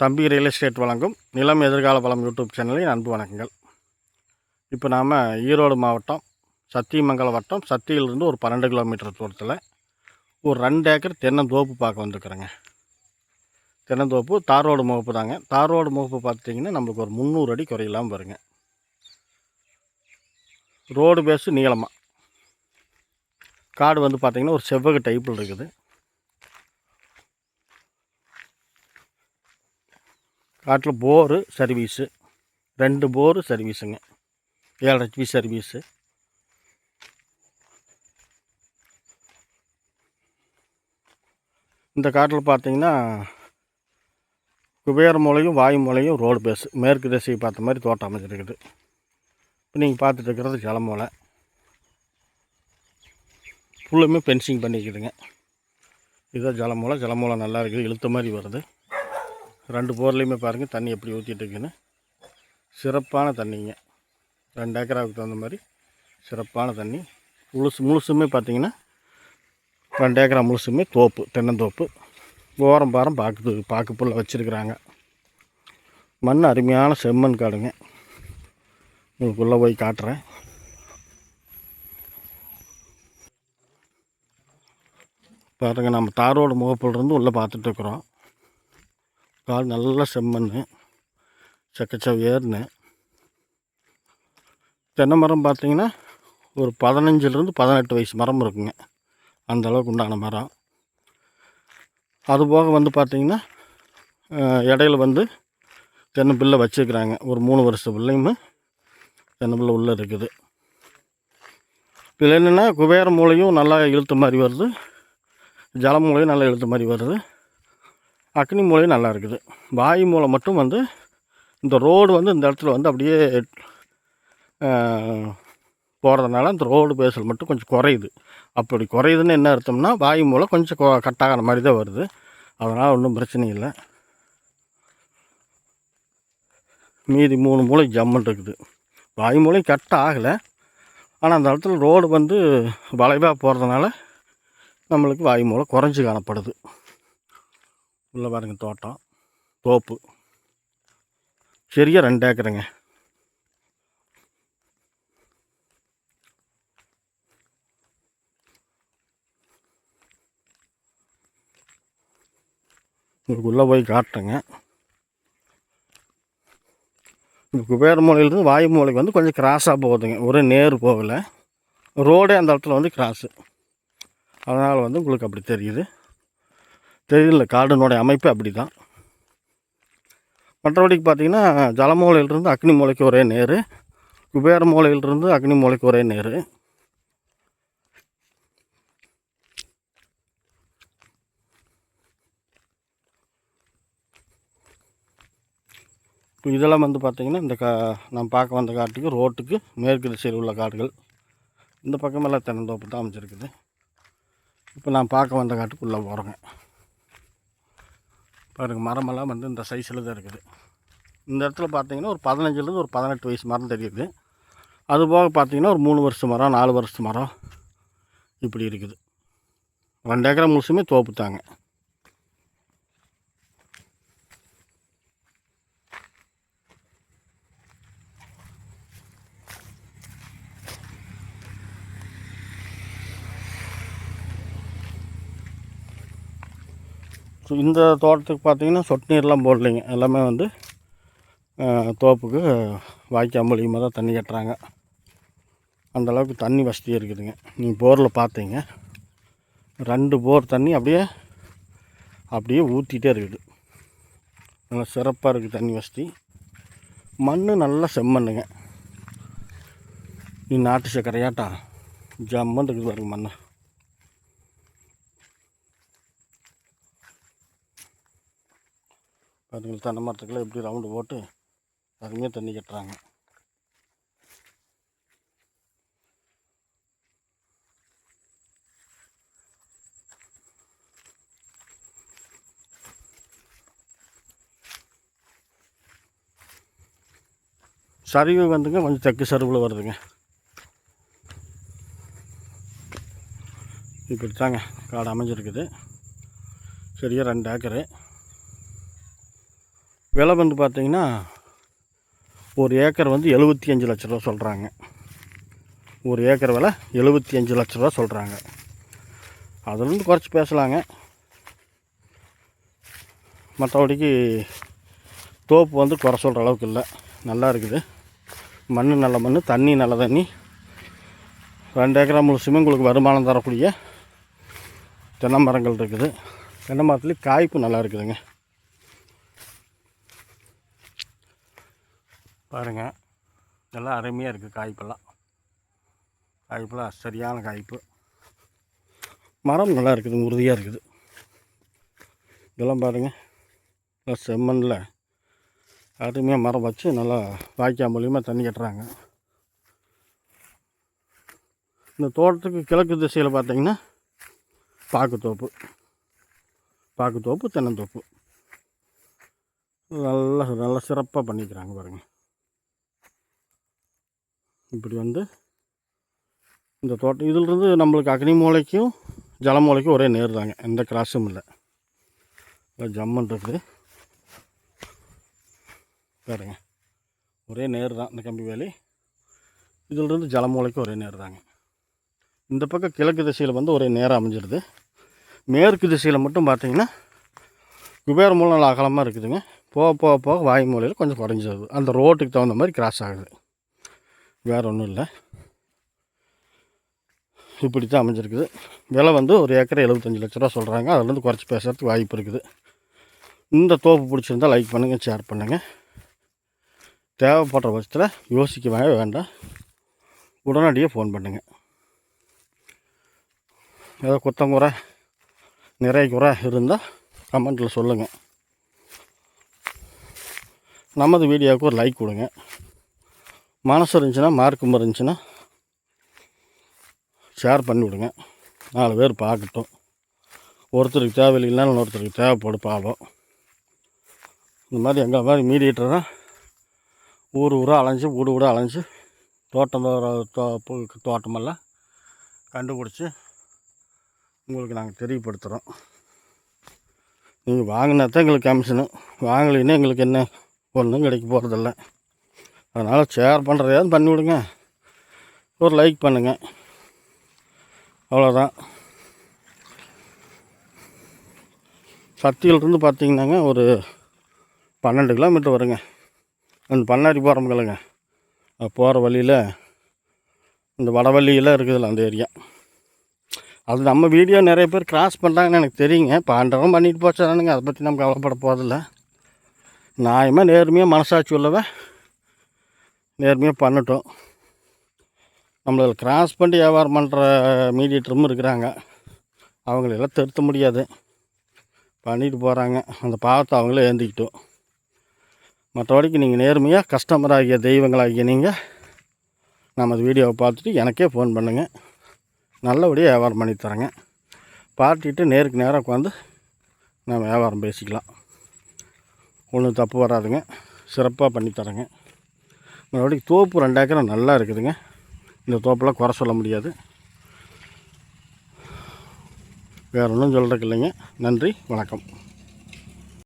தம்பி real estate வழங்கும் நிலம் எதிர்கால பலம் யூடியூப் சேனலின் அன்பு வணக்கங்கள். இப்போ நாம் ஈரோடு மாவட்டம் சத்தியமங்கலம் வட்டம் சத்தியிலிருந்து ஒரு பன்னெண்டு கிலோமீட்டர் தூரத்தில் ஒரு ரெண்டு ஏக்கர் தென்னந்தோப்பு பார்க்க வந்துருக்குறேங்க. தென்னந்தோப்பு தார் ரோடு முகப்பு தாங்க. தார் ரோடு முகப்பு பார்த்தீங்கன்னா நம்மளுக்கு ஒரு முந்நூறு அடி குறையில்லாமல் வருங்க. ரோடு பேஸு நீளமாக காடு வந்து பார்த்திங்கன்னா ஒரு செவ்வக டைப்பில் இருக்குது. காட்டில் போரு சர்வீஸு. ரெண்டு போரு சர்வீஸுங்க. ஏழு ஹெச்பி சர்வீஸு. இந்த காட்டில் பார்த்தீங்கன்னா குபேர மூலையும் வாயு மூலையும் ரோடு பேஸு மேற்கு திசையை பார்த்த மாதிரி தோட்டம் அமைஞ்சிருக்குது. இப்போ நீங்கள் பார்த்துட்டு இருக்கிறது ஃபுல்லுமே பென்சிங் பண்ணிக்கிதுங்க. இதுதான் ஜலமூலை. ஜலமூலை நல்லா இருக்குது. இழுத்த மாதிரி வருது. ரெண்டு போர்லேயுமே பாருங்கள் தண்ணி எப்படி ஊற்றிட்டுருக்குன்னு சிறப்பான தண்ணிங்க. ரெண்டு ஏக்கராவுக்கு தகுந்த மாதிரி சிறப்பான தண்ணி. முழுசு முழுசுமே பார்த்திங்கன்னா ரெண்டு ஏக்கரா முழுசுமே தோப்பு தென்னந்தோப்பு. ஓரம் பாரம் பாக்கு பாக்கு புல்ல வச்சுருக்குறாங்க. மண் அருமையான செம்மண் காடுங்க. உங்களுக்கு உள்ளே போய் காட்டுறேன். பாருங்கள் நம்ம தாரோட முகப்பிலிருந்து உள்ளே பார்த்துட்டு இருக்கிறோம். கால் நல்லா செம்மண் செக்கச்சவையர்னு தென்னை மரம் பார்த்தீங்கன்னா ஒரு பதினஞ்சிலிருந்து பதினெட்டு வயசு மரம் இருக்குங்க. அந்த அளவுக்கு உண்டான மரம். அதுபோக வந்து பார்த்திங்கன்னா இடையில வந்து தென்னை பிள்ளை வச்சுருக்குறாங்க. ஒரு மூணு வருஷ பிள்ளையுமே தென்னை பிள்ளை உள்ளே இருக்குது. இதில் என்னென்னா குபேர மூலையும் நல்லா இழுத்த மாதிரி வருது. ஜல மூலையும் நல்லா இழுத்த மாதிரி வருது. அக்னி மூலையும் நல்லா இருக்குது. வாயு மூலம் மட்டும் வந்து இந்த ரோடு வந்து இந்த இடத்துல வந்து அப்படியே போகிறதுனால இந்த ரோடு பேசல் மட்டும் கொஞ்சம் குறையுது. அப்படி குறையுதுன்னு என்ன அர்த்தம்னா வாயு மூலம் கொஞ்சம் கொ- கட்டாகிற மாதிரி தான் வருது. அதனால் ஒன்றும் பிரச்சனை இல்லை. மீதி மூணு மூளை ஜம்முன்னு இருக்குது. வாயு மூலையும் கட் ஆகலை. ஆனால் அந்த இடத்துல ரோடு வந்து வளைவாக போகிறதுனால நம்மளுக்கு வாயு மூலம் குறைஞ்சி காணப்படுது. உள்ள பாருங்க தோட்டம். தோப்பு. சரியா ரெண்டு ஏக்கருங்க. உங்களுக்கு உள்ளே போய் காட்டுறேங்க. இந்த குபேர மூலையிலேருந்து வாயு மூலைக்கு வந்து கொஞ்சம் கிராஸாக போகுதுங்க. ஒரே நேர் போகலை. ரோடே அந்த இடத்துல வந்து கிராஸு அதனால் வந்து உங்களுக்கு அப்படி தெரியுது. தெரியல காடுனுடைய அமைப்பு அப்படி தான் மற்றபடிக்கு பார்த்தீங்கன்னா ஜலமூலையிலிருந்து அக்னி மூலைக்கு ஒரே நேர் குபேர மூலையிலிருந்து அக்னி மூலைக்கு ஒரே நேர். இப்போ இதெல்லாம் வந்து பார்த்திங்கன்னா இந்த கா நான் பார்க்க வந்த காட்டுக்கு ரோட்டுக்கு மேற்கு திசையில் உள்ள காடுகள். இந்த பக்கமெல்லாம் தென்னந்தோப்பு தான் அமைச்சிருக்குது இப்போ நான் பார்க்க வந்த காட்டுக்குள்ளே போகிறேங்க பாருங்க மரமெல்லாம் வந்து இந்த சைஸில் தான் இருக்குது. இந்த இடத்துல பார்த்தீங்கன்னா ஒரு பதினஞ்சுலேருந்து ஒரு பதினெட்டு வயசு மரம் தெரியுது. அது போக பார்த்தீங்கன்னா ஒரு மூணு வருஷம் மரம் நாலு வருஷம் மரம் இப்படி இருக்குது. ரெண்டு ஏக்கரை முழுசுமே தோப்பு இந்த தோட்டத்துக்கு பார்த்தீங்கன்னா சொட்டு நீர்லாம் போடலைங்க. எல்லாமே வந்து தோப்புக்கு வாய்க்கால் மூலியமாக தான் தண்ணி கட்டுறாங்க. அந்தளவுக்கு தண்ணி வசதி இருக்குதுங்க. நீங்கள் போரில் பார்த்தீங்க. ரெண்டு போர் தண்ணி அப்படியே அப்படியே ஊற்றிட்டே இருக்குது. நல்லா சிறப்பாக இருக்குது தண்ணி வசதி. மண் நல்லா செம்மண்ணுங்க. நீ நாட்டு சக்கரையாட்டா ஜம்மன் இருக்குது பாருங்க மண்ணை. பாருங்கள் தென்னை மரத்துக்குள்ள எப்படி ரவுண்டு போட்டு அருமையாக தண்ணி கட்டுறாங்க. சரிவு வந்துங்க கொஞ்சம் தெற்கு சரிவில் வருதுங்க. இப்படி தாங்க காடு அமைஞ்சிருக்குது. சரியாக ரெண்டு ஏக்கரு விலை வந்து பார்த்திங்கன்னா ஒரு ஏக்கர் வந்து எழுபத்தி அஞ்சு லட்ச ரூபா சொல்கிறாங்க ஒரு ஏக்கர் விலை எழுபத்தி அஞ்சு லட்ச ரூபா சொல்கிறாங்க அதுலேருந்து குறைச்சி பேசலாங்க. மற்றபடிக்கு தோப்பு வந்து குறை சொல்கிற அளவுக்கு இல்லை. நல்லா இருக்குது. மண் நல்ல மண் தண்ணி நல்ல தண்ணி. ரெண்டு ஏக்கரா முழுசுமே உங்களுக்கு வருமானம் தரக்கூடிய தென்னை மரங்கள் இருக்குது. தென்னை மரத்துலேயும் காய்ப்பு நல்லா இருக்குதுங்க. பாருங்கள் இதெல்லாம் அருமையாக இருக்குது காய்ப்பெல்லாம். காய்ப்பெல்லாம் சரியான காய்ப்பு. மரம் நல்லா இருக்குது உறுதியாக இருக்குது. இதெல்லாம் பாருங்கள் நல்லா செம்மண்ணில் அருமையாக மரம் வச்சு நல்லா வாய்க்கால் மூலியமாக தண்ணி கட்டுறாங்க. இந்த தோட்டத்துக்கு கிழக்கு திசையில் பார்த்தீங்கன்னா பாக்குத்தோப்பு. பாக்குத்தோப்பு தென்னந்தோப்பு. நல்லா நல்லா சிறப்பாக பண்ணிக்கிறாங்க பாருங்கள் இப்படி வந்து இந்த தோட்டம் இதிலிருந்து நம்மளுக்கு அக்னி மூலைக்கும் ஜல மூலைக்கும் ஒரே நேர் தாங்க. எந்த கிராஸும் இல்லை. ஜம்முன்றது ஜம்மன் இருக்குது. பாருங்க. ஒரே நேர் தான் இந்த கம்பி வேலி. இதிலிருந்து ஜல மூலைக்கும் ஒரே நேர் தாங்க. இந்த பக்கம் கிழக்கு திசையில் வந்து ஒரே நேராக அமைஞ்சிருது. மேற்கு திசையில் மட்டும் பார்த்தீங்கன்னா குபேர மூலம் அகலமாக இருக்குதுங்க. போக போக போக வாய் மூலையில் கொஞ்சம் குறைஞ்சிருது அந்த ரோட்டுக்கு தகுந்த மாதிரி கிராஸ் ஆகுது. வேறு ஒன்றும் இல்லை. இப்படி தான் அமைஞ்சிருக்குது. விலை வந்து ஒரு ஏக்கரை எழுபத்தஞ்சி லட்ச ரூபா சொல்கிறாங்க அதுலேருந்து குறைச்சி பேசுகிறதுக்கு வாய்ப்பு இருக்குது. இந்த தோப்பு பிடிச்சிருந்தா லைக் பண்ணுங்கள் ஷேர் பண்ணுங்கள் தேவைப்படுற பட்சத்தில் யோசிக்கவே வேண்டாம். உடனடியாக ஃபோன் பண்ணுங்கள் ஏதோ குத்தங்குறை நிறைய குறை இருந்தால் கமெண்ட்டில் சொல்லுங்கள் நமது வீடியோவுக்கு ஒரு லைக் கொடுங்க. மனசு இருந்துச்சுன்னா மார்க்கும் இருந்துச்சுன்னா ஷேர் பண்ணி விடுங்க. நாலு பேர் பார்க்கட்டும். ஒருத்தருக்கு தேவையில்லைன்னா இன்னொருத்தருக்கு தேவைப்படும் பாவம். இந்த மாதிரி எங்கள் மாதிரி மீடியேட்டர் தான் ஊர் ஊராக அலைஞ்சு வீடு வீடாக அலைஞ்சு தோட்டம் தோ தோட்டமெல்லாம் கண்டுபிடிச்சி உங்களுக்கு நாங்கள் தெரியப்படுத்துகிறோம் நீங்கள் வாங்கினா தான் எங்களுக்கு கமிஷனு வாங்கலைன்னா எங்களுக்கு என்ன? ஒன்றும் கிடைக்க போகிறதில்ல அதனால் ஷேர் பண்ணுறதையாவது பண்ணி விடுங்க ஒரு லைக் பண்ணுங்கள் அவ்வளோதான் சத்தியிலிருந்து பார்த்தீங்கன்னாங்க ஒரு பன்னெண்டு கிலோமீட்டர் வருங்க. அந்த பண்ணாரி போகிறோம்களுங்க போகிற வழியில் இந்த வடவள்ளியில் இருக்குதுல்ல அந்த ஏரியா அது நம்ம வீடியோ நிறைய பேர் கிராஸ் பண்ணுறாங்கன்னு எனக்கு தெரியுங்க. பாண்டவம் பண்ணிட்டு போச்சானுங்க அதை பற்றி நம்ம கவலைப்பட போதில்லை நியாயமாக நேர்மையாக மனசாட்சி உள்ளவன் நேர்மையாக பண்ணட்டும். நம்மள கிராஸ் பண்ணி வியாபாரம் பண்ணுற மீடியேட்டரும் இருக்கிறாங்க. அவங்களெல்லாம் திருத்த முடியாது. பண்ணிட்டு போகிறாங்க அந்த பாவத்தை அவங்களே ஏந்திக்கிட்டோம். மற்றபடிக்கு நீங்கள் நேர்மையாக கஸ்டமராகிய தெய்வங்களாகிய நீங்கள் நமது வீடியோவை பார்த்துட்டு எனக்கே ஃபோன் பண்ணுங்கள் நல்லபடியாக வியாபாரம் பண்ணி தரேங்க. பார்ட்டிட்டு நேருக்கு நேராக உட்காந்து நம்ம வியாபாரம் பேசிக்கலாம். ஒன்றும் தப்பு வராதுங்க. சிறப்பாக பண்ணித்தரேங்க மறுபடி மறுபடியும் தோப்பு ரெண்டு நல்லா இருக்குதுங்க. இந்த தோப்பெல்லாம் குறை சொல்ல முடியாது. வேறு ஒன்றும் சொல்கிறதுக்கு இல்லைங்க. நன்றி வணக்கம்.